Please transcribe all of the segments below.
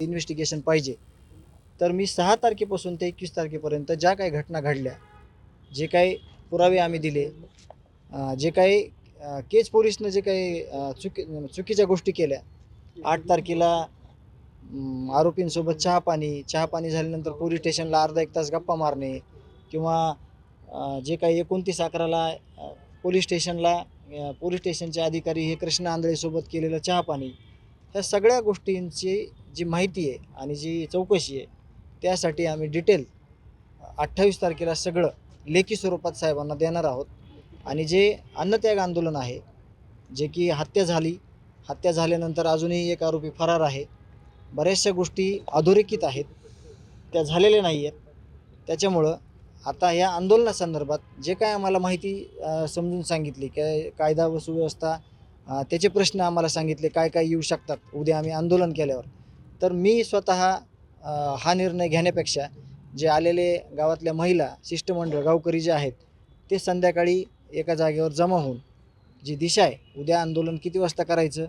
Investigation पाहिजे. तर मी सहा तारखेपासून ते एकवीस तारखेपर्यंत ज्या काही घटना घडल्या जे काही पुरावे आम्ही दिले जे काही केज पोलिसनं जे काही चुकी चुकीच्या गोष्टी केल्या आठ तारखेला आरोपींसोबत चहा पाणी झाल्यानंतर पोलीस स्टेशनला अर्धा एक तास गप्पा मारणे किंवा जे काही एकोणतीस अकराला पोलीस स्टेशनला पोलीस स्टेशनचे अधिकारी हे कृष्ण आंधळेसोबत केलेलं चहा पाणी ह्या सगळ्या गोष्टींची जी माहिती आहे आणि जी चौकशी आहे त्यासाठी आम्ही डिटेल अठ्ठावीस तारखेला सगळं लेखी स्वरूपात साहेबांना देणार आहोत. आणि जे अन्नत्याग आंदोलन आहे जे की हत्या झाली हत्या झाल्यानंतर अजूनही एक आरोपी फरार आहे. बऱ्याचशा गोष्टी अधोरेखित आहेत त्या झालेल्या नाही आहेत. त्याच्यामुळं आता या आंदोलनासंदर्भात जे काय आम्हाला माहिती समजून सांगितली काय कायदा व सुव्यवस्था त्याचे प्रश्न आम्हाला सांगितले काय काय येऊ शकतात? उद्या आम्ही आंदोलन केल्यावर. तर मी स्वतः हा निर्णय घेण्यापेक्षा जे आलेले गावातल्या महिला शिष्टमंडळ गावकरी जे आहेत ते संध्याकाळी एका जागेवर जमा होऊन जी दिशा आहे उद्या आंदोलन किती वाजता करायचं?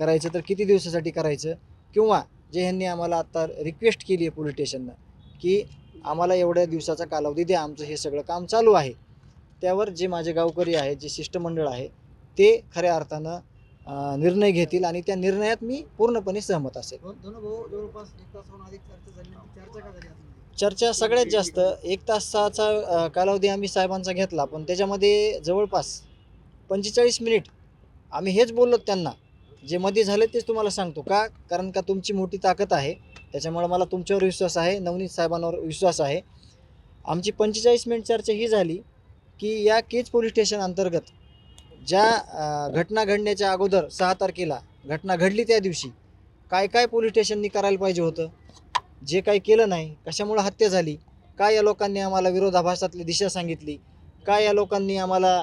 करायचं तर किती दिवसासाठी करायचं? किंवा जे ह्यांनी आम्हाला आत्ता रिक्वेस्ट केली आहे पोलीस स्टेशननं की आम्हाला एवढ्या दिवसाचा कालावधी द्या आमचं हे सगळं काम चालू आहे. त्यावर जे माझे गावकरी आहेत जे शिष्टमंडळ आहे ते खऱ्या अर्थानं निर्णय घेतील आणि त्या निर्णयात मी पूर्णपणे सहमत असेल. चर्चा सगळ्यात जास्त. एक तासाचा कालावधी आम्ही साहेबांचा घेतला पण त्याच्यामध्ये जवळपास पंचेचाळीस मिनिट आम्ही हेच बोललो त्यांना. जे मध्ये झाले तेच तुम्हाला सांगतो का? कारण का तुमची मोठी ताकद आहे. त्याच्यामुळे मला तुमच्यावर विश्वास आहे नवनीत साहेबांवर विश्वास आहे. आमची पंचेचाळीस मिनिट चर्चा ही झाली की या केज पोलीस स्टेशन अंतर्गत ज्या घटना घडण्याच्या अगोदर सहा तारखेला घटना घडली त्या दिवशी काय काय पोलीस स्टेशननी करायला पाहिजे होतं? जे काही केलं नाही कशामुळं हत्या झाली? काय या लोकांनी आम्हाला विरोधाभासातली दिशा सांगितली? काय या लोकांनी आम्हाला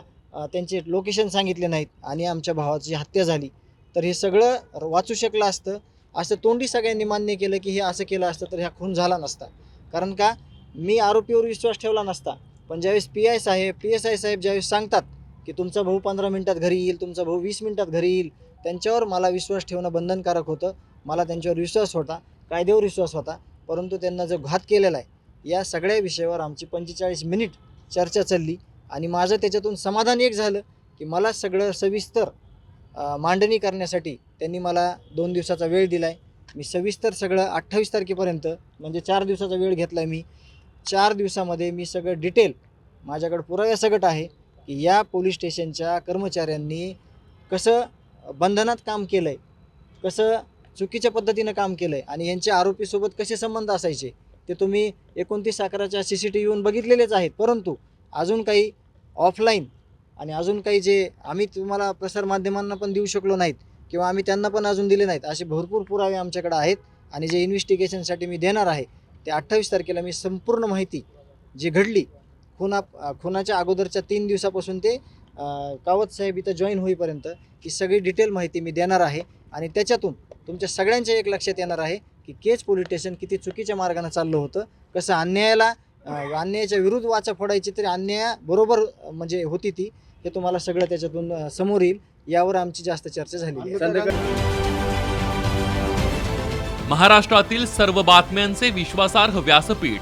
त्यांचे लोकेशन सांगितले नाहीत आणि आमच्या भावाची हत्या झाली? तर हे सगळं वाचू शकलं असतं. असं तोंडी सगळ्यांनी मान्य केलं की हे असं केलं असतं तर ह्या खून झाला नसता. कारण का? मी आरोपीवर विश्वास ठेवला नसता. पण ज्यावेळेस पी आय साहेब पी एस आय साहेब ज्यावेळेस सांगतात की तुमचा भाऊ पंधरा मिनटात घरी येईल तुमचा भाऊ वीस मिनटात घरी येईल. त्यांच्यावर मला विश्वास ठेवणं बंधनकारक होतं. मला त्यांच्यावर विश्वास होता कायद्यावर विश्वास होता. परंतु त्यांना जो घात केलेला आहे या सगळ्या विषयावर आमची पंचेचाळीस मिनिट चर्चा चालली. आणि माझं त्याच्यातून समाधान एक झालं की मला सगळं सविस्तर मांडणी करण्यासाठी त्यांनी मला दोन दिवसाचा वेळ दिला आहे मी सविस्तर सगळं अठ्ठावीस तारखेपर्यंत म्हणजे चार दिवसाचा वेळ घेतला आहे मी. चार दिवसामध्ये मी सगळं डिटेल माझ्याकडं पुराव्यासकट आहे. की या पोलीस स्टेशनच्या कर्मचाऱ्यांनी कसं बंधनात काम केलं आहे कसं चुकीच्या पद्धतीनं काम केलं आहे आणि यांच्या आरोपीसोबत कसे संबंध असायचे ते तुम्ही एकोणतीस अकराच्या सी सी टी व्हीवरून बघितलेलेच आहेत. परंतु अजून काही ऑफलाईन आणि अजून काही जे आम्ही तुम्हाला प्रसारमाध्यमांना पण देऊ शकलो नाहीत किंवा आम्ही त्यांना पण अजून दिले नाहीत असे भरपूर पुरावे आमच्याकडे आहेत आणि जे इन्व्हेस्टिगेशनसाठी मी देणार आहे ते अठ्ठावीस तारखेला मी संपूर्ण माहिती जी घडली खुना खुनाच्या अगोदरच्या तीन दिवसापासून ते कावत साहेब इथं जॉईन होईपर्यंत ही सगळी डिटेल माहिती मी देणार आहे. आणि त्याच्यातून तुमच्या सगळ्यांच्या एक लक्षात येणार आहे की केज पोलीस स्टेशन किती चुकीच्या मार्गाने चाललं होतं कसं अन्यायाला अन्यायाच्या विरुद्ध वाचा फोडायची तरी अन्याय बरोबर अ, म्हणजे होती ती हे तुम्हाला सगळं त्याच्यातून समोर येईल. यावर आमची जास्त चर्चा आहे. महाराष्ट्रातील सर्व बातम्यांचे विश्वासार्ह व्यासपीठ